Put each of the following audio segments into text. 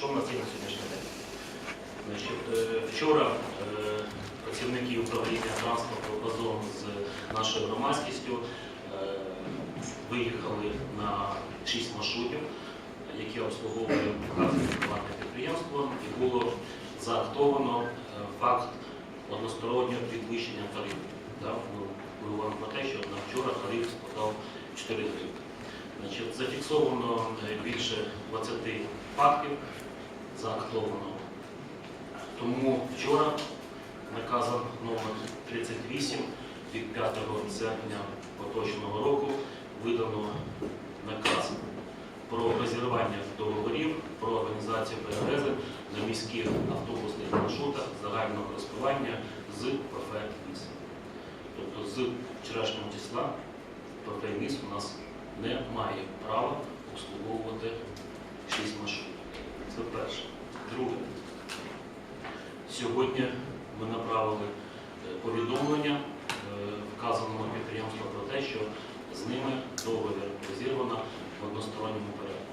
Що в нас є на сьогоднішній день? Значить, е, вчора е, працівники управління транспорту разом з нашою громадськістю е, виїхали на 6 маршрутів, які обслуговує приватне підприємство, і було заактовано факт одностороннього підвищення? Ну, Ми говоримо про те, що на вчора тариф складав 4 гривні. Зафіксовано більше 20 фактів, заактовано. Тому вчора наказом номер 38 від 5 серпня поточного року видано наказ про розірвання договорів про організацію перевезень на міських автобусних маршрутах загального користування з ПФ «Міс». Тобто з вчорашнього числа ПФ «Міс» у нас не має права обслуговувати 6 маршрутів. Це перше. Друге. Сьогодні ми направили е, повідомлення е, вказаному підприємству про те, що з ними договір розірвано в односторонньому порядку.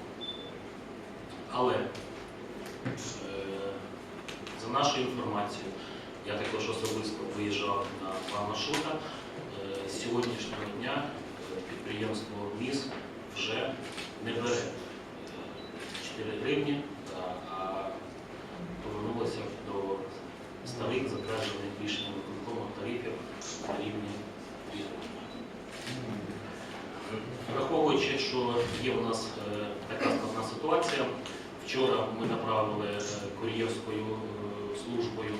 Але е, за нашою інформацією, я також особисто виїжджав на два маршрута. Е, З сьогоднішнього дня підприємство МІС вже не бере е, 4 гривні, а- а повернулося до старих затверджених рішенням виконкому тарифів на рівні 2 гривні. Враховуючи, що є у нас е, така складна ситуація, вчора ми направили е, кур'єрською е, службою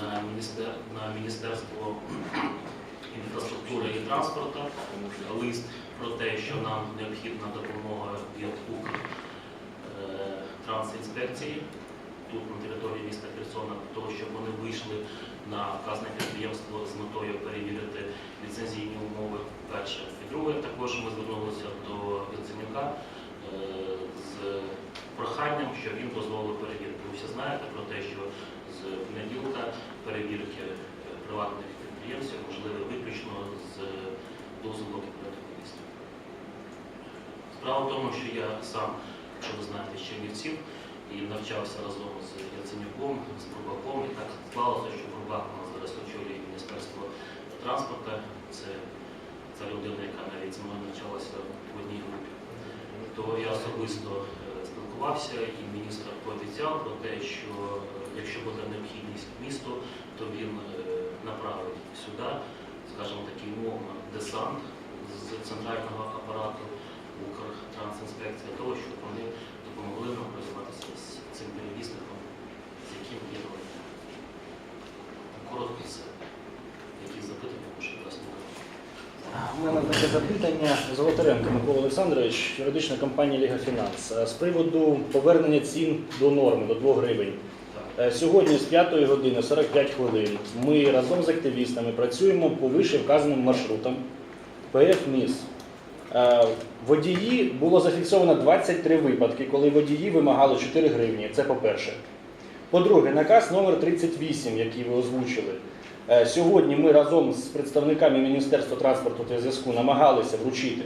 на, міністер, на Міністерство інфраструктури і транспорту лист про те, що нам необхідна допомога від Укр е, тут на території міста Херсона, того, щоб вони вийшли на вказане підприємство з метою перевірити ліцензійні умови. Перше. І друге, також ми звернулися до Яценюка е, з проханням, щоб він дозволив перевірити. Ви всі знаєте про те, що з понеділка перевірки е, приватних підприємців можливі виключно з дозволу Кабінету. Справа в тому, що я сам, якщо ви знаєте, з Чернівців, і навчався разом з Яценюком, з Бурбаком, і так склалося, що Бурбак у нас зараз очолює Міністерство транспорту. Це ця людина, яка навіть зі мною навчалася в одній групі. То я особисто е, спілкувався і міністр пообіцяв про те, що е, якщо буде необхідність місту, то він е, направить сюди, скажімо такий умовно, десант з центрального апарату Укртрансінспекції, для того, щоб вони допомогли нам розібратися з цим перевізником, з яким є. Коротко все. Які запитання, може, власне. У мене таке запитання. Золотаренко Микола Олександрович, юридична компанія Ліга Фінанс. Е, З приводу повернення цін до норми, до 2 гривень. Е, Сьогодні з 5 години 45 хвилин ми разом з активістами працюємо по вище вказаним маршрутам ПФ МІС. Е, Водії було зафіксовано 23 випадки, коли водії вимагали 4 гривні. Це по-перше. По-друге, наказ номер 38, який ви озвучили. Е, Сьогодні ми разом з представниками Міністерства транспорту та зв'язку намагалися вручити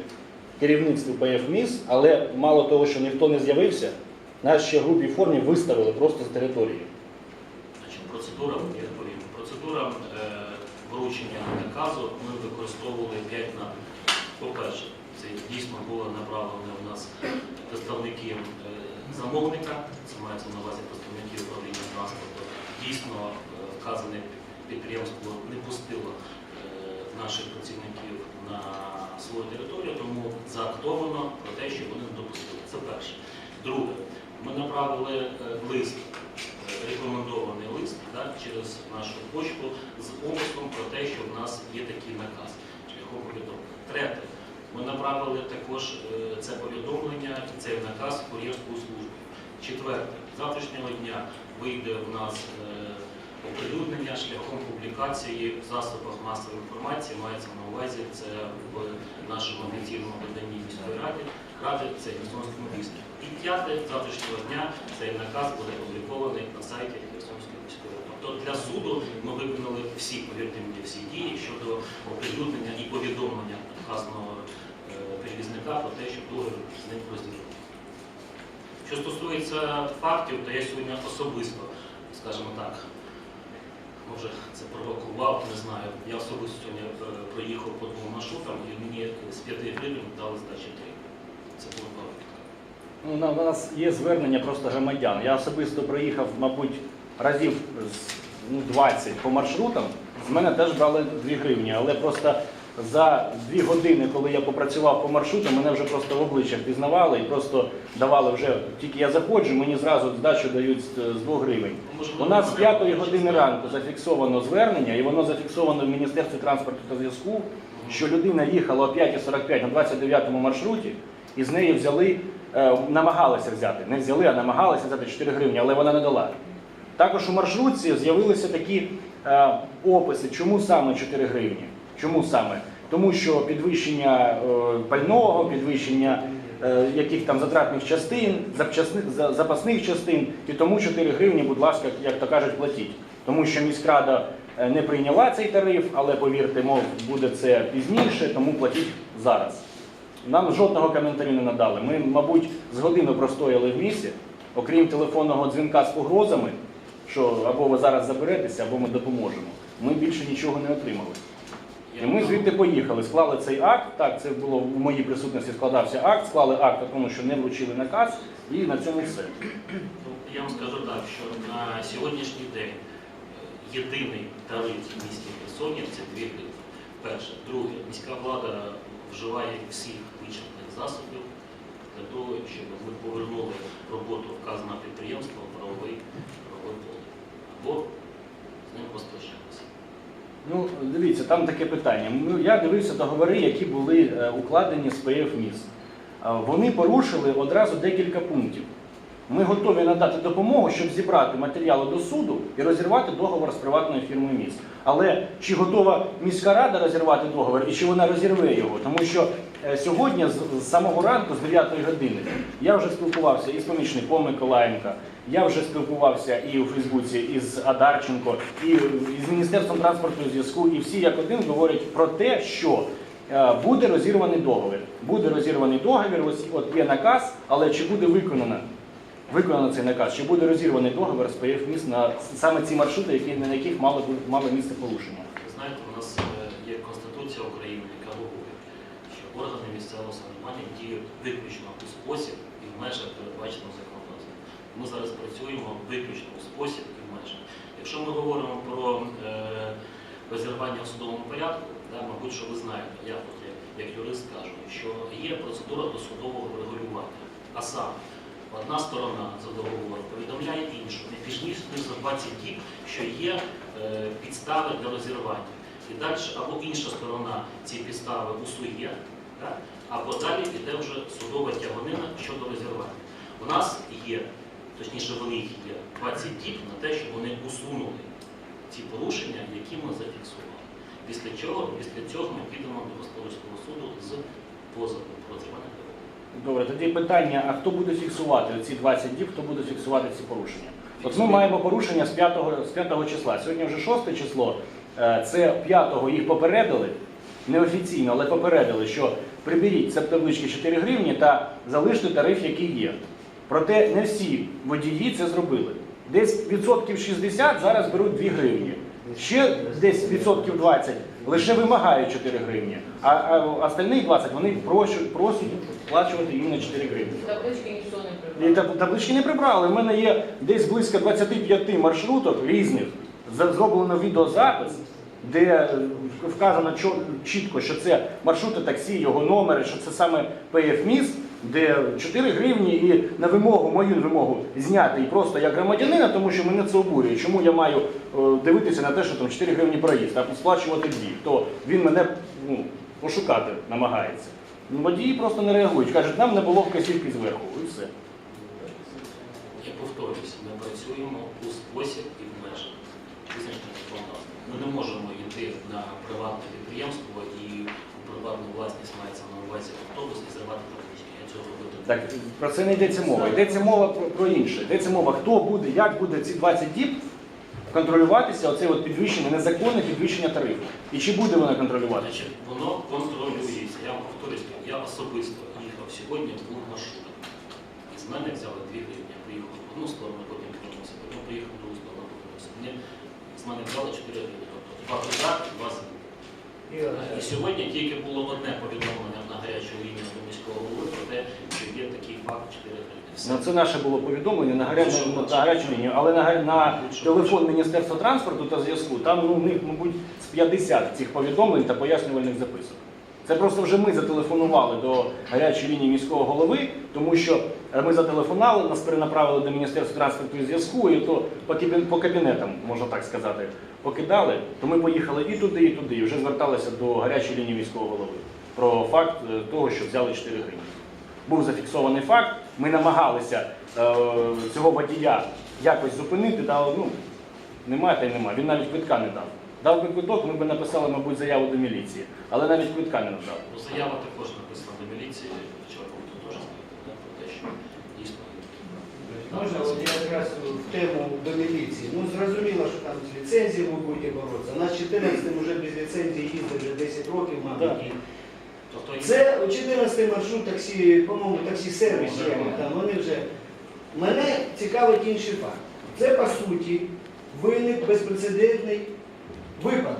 керівництву ПФ МІС, але мало того, що ніхто не з'явився, нас ще в грубій формі виставили просто з території. Процедура, я відповім. Процедура е, вручення наказу ми використовували 5 напрямків. По-перше, це дійсно було направлено у нас представники е, замовника, це мається на увазі представники управління транспорту. Дійсно, вказане підприємство не пустило е, наших працівників на свою територію, тому заактовано про те, що вони не допустили. Це перше. Друге, ми направили е, лист рекомендований лист да, через нашу почту з умислом про те, що в нас є такий наказ шляхом повідомлення. Третє, ми направили також е, це повідомлення і цей наказ кур'єрську службу. Четверте, з завтрашнього дня вийде в нас е, оприлюднення шляхом публікації в засобах масової інформації, мається на увазі це в нашому офіційному виданні міської ради, ради це Херсонському місті. І п'яте, завтрашнього дня цей наказ буде опублікований на сайті Херсонської міської ради. Тобто для суду ми виконали всі, повірте мені, всі дії щодо оприлюднення і повідомлення вказаного е, перевізника про те, що договір з ним розірваний. Що стосується фактів, то я сьогодні особисто, скажімо так, може це провокував, не знаю. Я особисто е, проїхав по двом маршрутам і мені з 5 гривень дали здачі 3. Це було коротко. Ну, на- у нас є звернення просто громадян. Я особисто проїхав, мабуть, разів з, ну, 20 по маршрутам. З мене теж брали 2 гривні, але просто за 2 години, коли я попрацював по маршруту, мене вже просто в обличчях пізнавали і просто давали вже, тільки я заходжу, мені зразу здачу дають з, з 2 гривень. У нас з 5 години ранку зафіксовано звернення, і воно зафіксовано в Міністерстві транспорту та зв'язку, що людина їхала о 5.45 на 29-му маршруті, і з неї взяли, е, намагалися взяти, не взяли, а намагалися взяти 4 гривні, але вона не дала. Також у маршрутці з'явилися такі е, описи, чому саме 4 гривні. Чому саме? Тому що підвищення е, пального, підвищення е, яких там затратних частин, запасних частин, і тому 4 гривні, будь ласка, як то кажуть, платіть. Тому що міськрада е, не прийняла цей тариф, але повірте, мов буде це пізніше, тому платіть зараз. Нам жодного коментарю не надали. Ми, мабуть, з годину простояли в місці, окрім телефонного дзвінка з погрозами, що або ви зараз заберетеся, або ми допоможемо. Ми більше нічого не отримали. І ми звідти поїхали, склали цей акт. Так, це було в моїй присутності складався акт, склали акт, тому що не вручили наказ, і на цьому все. Ну, Я вам скажу так, що на сьогоднішній день е, єдиний тариф в місті Херсоні це 2 гривні. Перше. Друге, міська влада вживає всіх вичерпних засобів для того, щоб ми повернули роботу вказаного підприємства в правовий поле. Або з ним розпрощалися. Ну, дивіться, там таке питання. Ну, я дивився договори, які були е, укладені з ПФ МІС. Вони порушили одразу декілька пунктів. Ми готові надати допомогу, щоб зібрати матеріали до суду і розірвати договор з приватною фірмою МІС. Але чи готова міська рада розірвати договор і чи вона розірве його? Тому що е, сьогодні з, самого ранку, з 9 години, я вже спілкувався із помічником Миколаєнка, я вже спілкувався і у Фейсбуці із Адарченко, і з Міністерством транспорту зв'язку, і всі як один говорять про те, що е, буде розірваний договір. Буде розірваний договір, ось от є наказ, але чи буде виконано? Виконано цей наказ, чи буде розірваний договір з ПФ міст на саме ці маршрути, які, на яких мало, мало місце порушення. Ви знаєте, у нас е, є Конституція України, яка говорить, що органи місцевого самоврядування діють виключно у спосіб і в межах передбаченого законодавством. Ми зараз працюємо виключно у спосіб і межах. Якщо ми говоримо про е, розірвання в судовому порядку, да, мабуть, що ви знаєте, я тут як, юрист кажу, що є процедура досудового врегулювання. А саме, одна сторона за договором повідомляє іншу, не пізніше ніж за 20 діб, що є е, підстави для розірвання. І далі або інша сторона ці підстави усує, або далі йде вже судова тяганина щодо розірвання. У нас є, точніше, вони їх є 20 діб на те, щоб вони усунули ці порушення, які ми зафіксували. Після чого, після цього ми підемо до господарського суду з позовом про договору. Добре, тоді питання: а хто буде фіксувати ці 20 діб, хто буде фіксувати ці порушення? От ми маємо порушення з 5, з 5 числа. Сьогодні вже 6 число. Е, Це 5-го їх попередили, неофіційно, але попередили, що приберіть це таблички 4 гривні та залиште тариф, який є. Проте не всі водії це зробили. Десь відсотків 60 зараз беруть 2 гривні. Ще десь відсотків 20 лише вимагають 4 гривні, а, а остальні 20 вони просять, просять сплачувати іменно 4 гривні. Таблички ніхто не І прибрав. таблички не прибрали. У мене є десь близько 25 маршруток різних. Зроблено відеозапис, де е, вказано чітко, що це маршрути таксі, його номери, що це саме ПФ міст, де 4 гривні і на вимогу, мою вимогу зняти і просто як громадянина, тому що мене це обурює. Чому я маю е, дивитися на те, що там 4 гривні проїзд, а сплачувати дві, то він мене ну, пошукати намагається. Ну, Водії просто не реагують, кажуть, нам не було вказівки зверху, і все. Я повторююся, ми працюємо у спосіб і в межах визначених законодавством. Ми не можемо йти на приватне підприємство і у приватну власність мається на увазі автобус і зривати цього робити Так, про це не йдеться мова. Йдеться мова про, про інше. Йдеться мова, хто буде, як буде ці 20 діб контролюватися оце от підвищення, незаконне підвищення тарифу. І чи буде воно контролюватися? Воно контролюється. Я вам повторюсь, я особисто їхав сьогодні двох маршрутах із з мене взяли 2 гривні, я поїхав в одну сторону, потім повернувся, потім поїхав в другу сторону, повернувся. Мене взяли 4 гривні, тобто два туди, два за. Ігор, І сьогодні тільки було одне повідомлення на гарячу лінію до міського голови про те, що є такий факт 4 гривні. Все. Ну, це наше було повідомлення на гарячу, на гарячу лінію, але на, на телефон Міністерства транспорту та зв'язку там ну, у них, мабуть, з 50 цих повідомлень та пояснювальних записок. Це просто вже ми зателефонували до гарячої лінії міського голови, тому що ми зателефонували, нас перенаправили до Міністерства транспорту і зв'язку, і то по кабінетам, можна так сказати, покидали. То ми поїхали і туди, і туди, і вже зверталися до гарячої лінії міського голови про факт е, того, що взяли 4 гривні був зафіксований факт. Ми намагалися е, цього водія якось зупинити, дали, ну, немає та й немає. Він навіть квитка не дав. Дав би квиток, ми б написали, мабуть, заяву до міліції, але навіть квитка не надав. Ну, Заява також написана до міліції, вчора тут теж сказали, про те, що дійсно. Можна от я якраз в тему до міліції. Ну зрозуміло, що там з ліцензією ви будете боротися. У нас 14 вже без ліцензії їздить вже 10 років, мабуть. І Тобто Це 14 маршрут таксі, по-моєму, таксі сервіс є, там вони вже. Мене цікавить інший факт. Це по суті виник безпрецедентний випадок,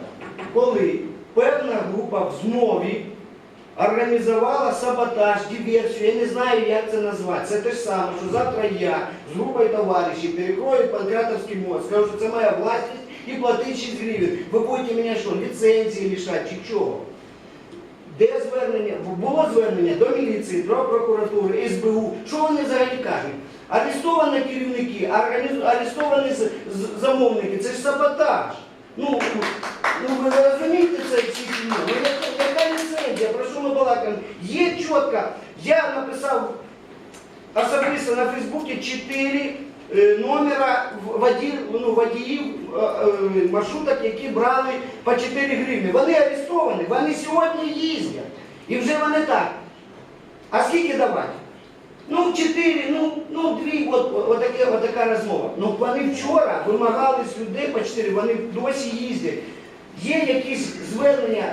коли певна група в змові організувала саботаж, диверсію, я не знаю, як це назвати. Це те ж саме, що завтра я з групою товаришів перекрою Панкратовський мост, скажу, що це моя власність і платить 6 гривень. Ви будете мене що, ліцензії лишати чи чого? Де звернення? Було звернення до міліції, до прокуратури, СБУ. Що вони взагалі кажуть? Арестовані керівники, арестовані замовники. Це ж саботаж. Ну, ну ви розумієте це всі фільми? Балакаємо? Є чітко. Я написав особисто на Фейсбуці 4 е, номера водій, ну, водіїв е, е, маршруток, які брали по 4 гривні. Вони арестовані, вони сьогодні їздять. І вже вони так. А скільки давати? Ну, 4, ну, ну 2, от, от, таке, от така розмова. Ну, вони вчора вимагали з людей по 4, вони досі їздять. Є якісь звернення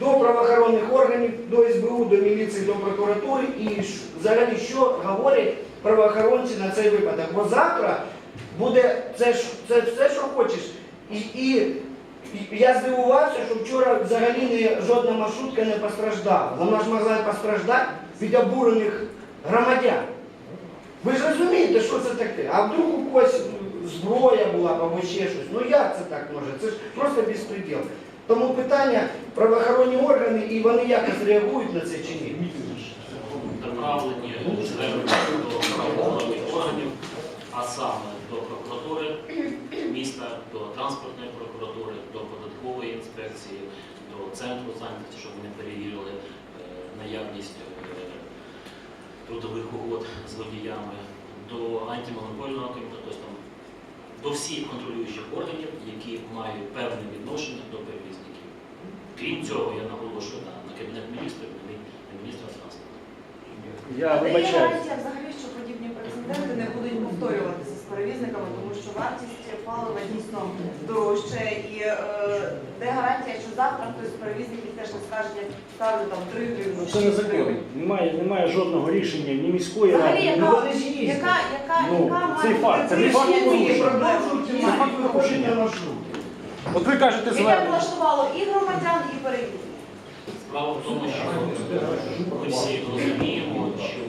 до правоохоронних органів, до СБУ, до міліції, до прокуратури і взагалі що говорять правоохоронці на цей випадок. Бо завтра буде це, це все, що хочеш. І, і, я здивувався, що вчора взагалі не, жодна маршрутка не постраждала. Вона ж могла постраждати від обурених громадян. Ви ж розумієте, що це таке? А вдруг у когось зброя була або ще щось. Ну як це так може? Це ж просто безпреділ. Тому питання правоохоронні органи і вони якось реагують на це чи ні? направлені звернення до правоохоронних органів, а саме до прокуратури міста, до транспортної прокуратури, до податкової інспекції, до центру зайнятості, щоб вони перевірили е, наявність е, трудових угод з водіями, до антимонопольного комітету, тобто до всіх контролюючих органів, які мають певне відношення до перевізників. Крім цього, я наголошую на, на кабінет міністрів, на на міністра транспорту. Я вибачаю. є гарантія взагалі, що подібні прецеденти не будуть повторюватися перевізниками, тому що вартість палива дійсно дорожче. І е, де гарантія, що завтра хтось з перевізників теж не скаже, я ставлю там 3 гривні. Це не закон. Немає, немає жодного рішення ні міської Взагалі, ради. Ну, яка, вони яка, яка, Ну, яка цей має факт, це бути не факт рішення порушення. Це факт порушення. От ви кажете Яке звернення. влаштувало і громадян, і перевізників. Справа в тому, що ми всі розуміємо, що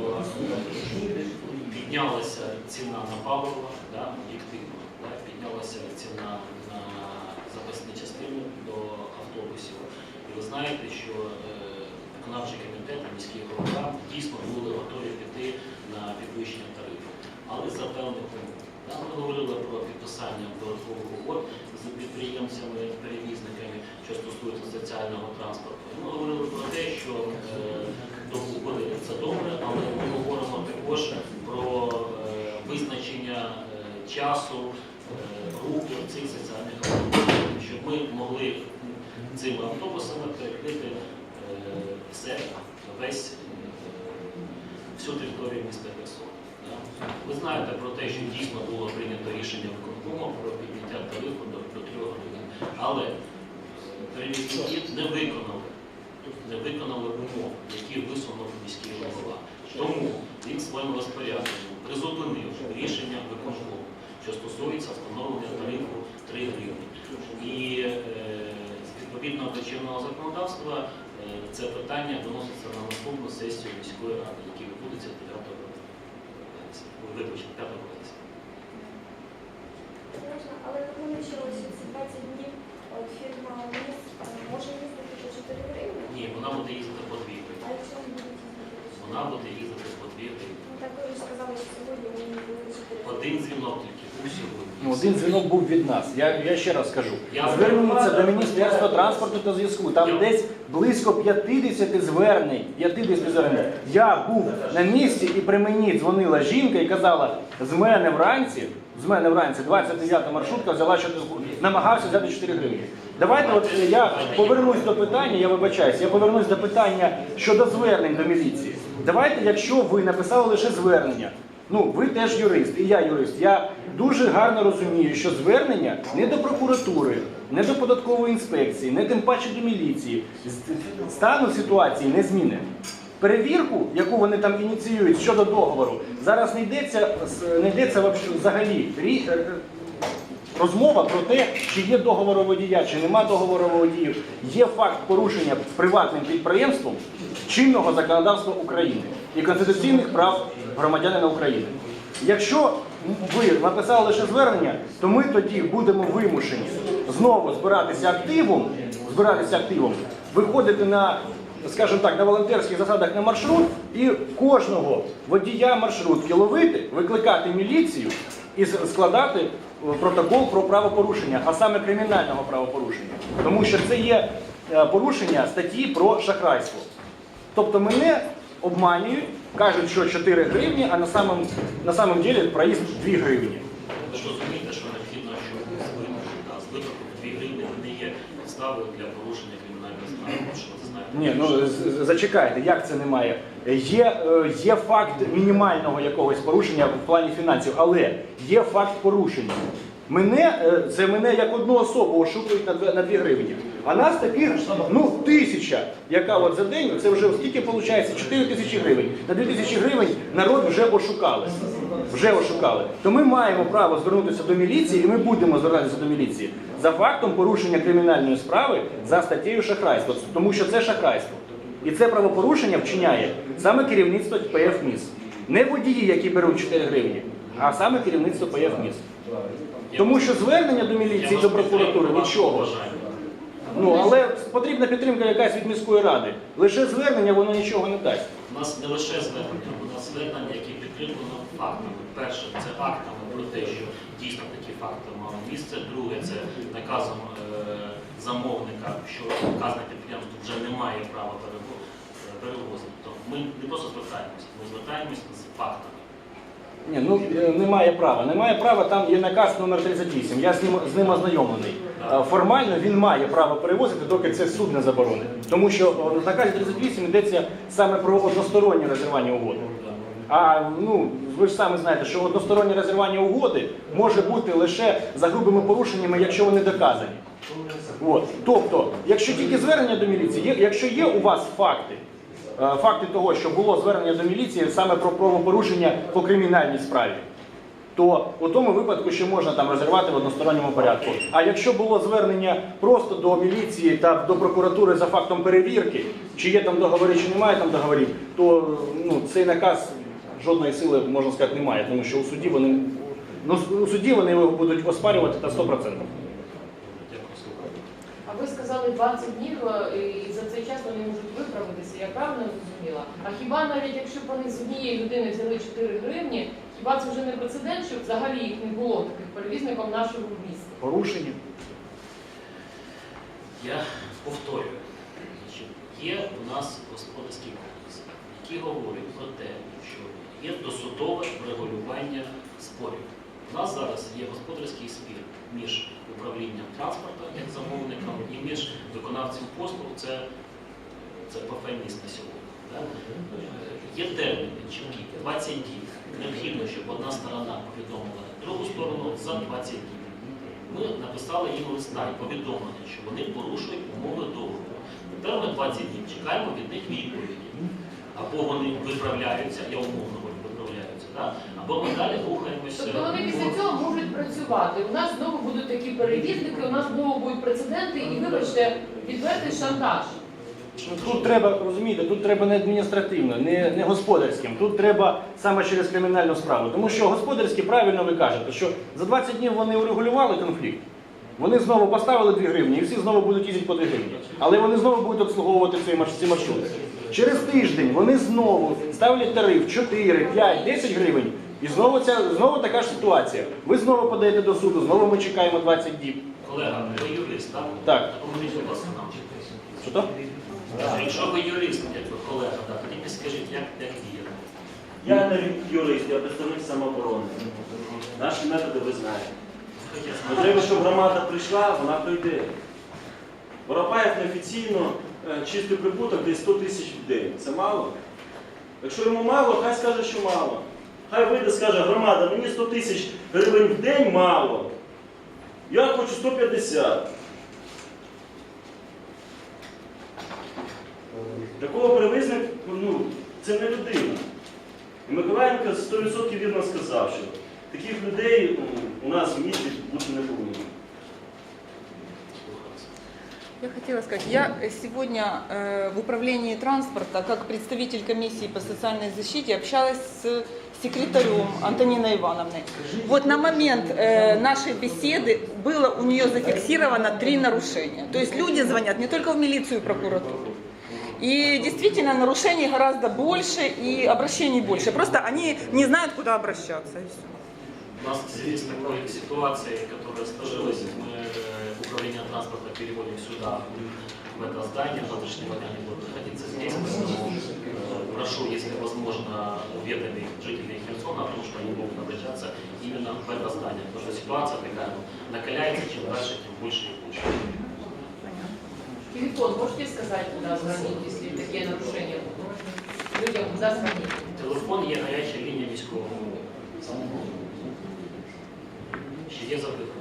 піднялася ціна на паливо, да, об'єктивно, да, піднялася ціна на запасні частини до автобусів. І ви знаєте, що е, виконавчий комітет, і міський голова дійсно були готові піти на підвищення тарифів, але за певних умов. Да, Ми говорили про підписання додаткових угод з підприємцями, перевізниками, що стосується соціального транспорту. Ми говорили про те, що е, до угоди це добре, але ми говоримо також про визначення е, часу е, руху цих соціальних автобусів, щоб ми могли цими автобусами перекрити е, все, весь всю територію міста Херсона. Ви знаєте про те, що дійсно було прийнято рішення виконкому про підняття тарифу до, до 3 годин. Але перевізники не виконали, не виконали умов, які висунув міський голова. Тому він своїм розпорядженням призупинив рішення виконкому, що стосується встановлення тарифу 3 гривні. І е, з відповідного до чинного законодавства е, це питання виноситься на наступну сесію міської ради, яка відбудеться 9 вересня. 5 вересня. Але ми почалися ці 20 днів, фірма е, може їздити по 4 гривні, Ні, вона буде їздити по 2 гривні. а якщо вони будуть їздити? Вона буде їздити по 2 гривні. Ну так ви ж сказали, що сьогодні вони були 4 Один дзвінок тільки був сьогодні. Ну, один дзвінок був від нас. Я, я ще раз скажу. Я Зверніться до Міністерства транспорту та зв'язку. Там Я- десь близько 50 звернень. 50 звернень. Я був на місці і при мені дзвонила жінка і казала, з мене вранці, з мене вранці 29 маршрутка взяла що намагався взяти 4 гривні. Давайте от я повернусь до питання, я вибачаюсь, я повернусь до питання щодо звернень до міліції. Давайте, якщо ви написали лише звернення, ну ви теж юрист, і я юрист. Я дуже гарно розумію, що звернення не до прокуратури, не до податкової інспекції, не тим паче до міліції. Стану ситуації не змінить. Перевірку, яку вони там ініціюють щодо договору, зараз не йдеться не йдеться взагалі. Розмова про те, чи є договор водія, чи нема договору у водіїв, є факт порушення приватним підприємством чинного законодавства України і конституційних прав громадянина України. Якщо ви написали лише звернення, то ми тоді будемо вимушені знову збиратися активом, збиратися активом, виходити на, скажімо так, на волонтерських засадах на маршрут і кожного водія маршрутки ловити, викликати міліцію і складати е, протокол про правопорушення, а саме кримінального правопорушення. Тому що це є е, порушення статті про шахрайство. Тобто мене обманюють, кажуть, що 4 гривні, а на самом, на самом деле проїзд 2 гривні. Ви ж розумієте, що необхідно, що да, збиток 2 гривні не є підставою для порушення кримінальної справи, що ви знаєте. Ні, ну з- з- зачекайте, як це немає? Є, е, є факт мінімального якогось порушення в плані фінансів, але є факт порушення. Мене, е, це мене як одну особу ошукують на 2, на 2 гривні. А нас таких ну, тисяча, яка от за день, це вже скільки виходить? 4 тисячі гривень. На 2 тисячі гривень народ вже ошукали. Вже ошукали. То ми маємо право звернутися до міліції, і ми будемо звертатися до міліції за фактом порушення кримінальної справи за статтею шахрайство, тому що це шахрайство. І це правопорушення вчиняє саме керівництво ПФ МІС. Не водії, які беруть 4 гривні, а саме керівництво ПФ МІС. Тому що звернення до міліції, до прокуратури нічого. Ну але потрібна підтримка якась від міської ради. Лише звернення воно нічого не дасть. У нас не лише звернення, у нас звернення, які підкріплено фактами. Перше, це актами про те, що дійсно такі факти мали місце. Друге, це наказом е, замовника, що вказане підприємство вже не має права перево- перевозити. Тобто ми не просто звертаємося, ми звертаємося з фактами. Ні, ну е, немає права. Немає права, там є наказ номер 38. Я з ним, з ним ознайомлений. Е, Формально він має право перевозити, доки це суд не заборонить. Тому що е, в наказі 38 йдеться саме про одностороннє розірвання угоди. А ну ви ж самі знаєте, що одностороннє розірвання угоди може бути лише за грубими порушеннями, якщо вони доказані. От. Тобто, якщо тільки звернення до міліції, якщо є у вас факти, факти того, що було звернення до міліції саме про правопорушення по кримінальній справі, то у тому випадку ще можна там розірвати в односторонньому порядку. А якщо було звернення просто до міліції та до прокуратури за фактом перевірки, чи є там договори, чи немає там договорів, то ну, цей наказ жодної сили, можна сказати, немає, тому що у суді вони, ну, у суді вони його будуть оспарювати та 100%. А ви сказали 20 днів, е, і за цей час вони можуть виправитися, я правильно зрозуміла? А хіба навіть якщо б вони з однієї людини взяли 4 гривні, хіба це вже не прецедент, щоб взагалі їх не було таких перевізником нашого міста? Порушення. Я повторюю, значить, є у нас господарський кодекс, який говорить про те, що є досудове врегулювання спорів. У нас зараз є господарський спір між управлінням транспорту як замовником і між виконавцем послуг, це, це ПФМІС на сьогодні. да? Є терміни чіткі, 20 днів. Необхідно, щоб одна сторона повідомила другу сторону за 20 днів. Ми написали їм листа і повідомлення, що вони порушують умови договору. Тепер ми 20 днів чекаємо від них відповіді. Або вони виправляються, я умовно говорю, виправляються, да? Або ми далі рухаємося. Тобто вони після цього можуть працювати. У нас знову будуть такі перевізники, у нас знову будуть прецеденти і, вибачте, відвертий шантаж. Тут треба, розумієте, тут треба не адміністративно, не, не господарським. Тут треба саме через кримінальну справу. Тому що господарські, правильно ви кажете, що за 20 днів вони урегулювали конфлікт. Вони знову поставили 2 гривні і всі знову будуть їздити по 2 гривні. Але вони знову будуть обслуговувати ці маршрути. Через тиждень вони знову ставлять тариф 4, 5, 10 гривень. І знову, ця, знову така ж ситуація. Ви знову подаєте до суду, знову ми чекаємо 20 діб. Колега, ви юрист, так? Так. Що то? Якщо ви юрист, як ви колега, тоді підскажіть, як, як діяти. Я не юрист, я представник самооборони. Наші методи ви знаєте. Треба, щоб громада прийшла, вона прийде. Воропаєв неофіційно е, чистий прибуток десь 100 тисяч в день. Це мало? Якщо йому мало, хай скаже, що мало. Хай вийде, скаже, громада, мені 100 тисяч гривень в день мало. Я хочу 150. Такого перевізника, ну, це не людина. І Миколаєнко 100% вірно сказав, що таких людей ну, у нас в місті бути не повинно. Я хотела сказать, я сегодня э, в управлении транспорта, как представитель комиссии по социальной защите, общалась с секретарем Антониной Ивановной. Вот на момент э, нашей беседы было у нее зафиксировано три нарушения. То есть люди звонят не только в милицию и прокуратуру. и действительно нарушений гораздо больше и обращений больше. Просто они не знают, куда обращаться. У нас в связи с такой ситуацией, которая сложилась, мы э, управление транспорта переводим сюда, в это здание, завтрашнего дня они будут находиться здесь. Поэтому э, прошу, если возможно, уведомить жителей Херсона о том, что они могут обращаться именно в это здание. Потому что ситуация такая ну, накаляется, чем дальше, тем больше и больше. Телефон можете сказать, куда звонить, если такие нарушения будут? Людям куда звонить? Телефон є гаряча лінія військового. Ще є запитання, колеги?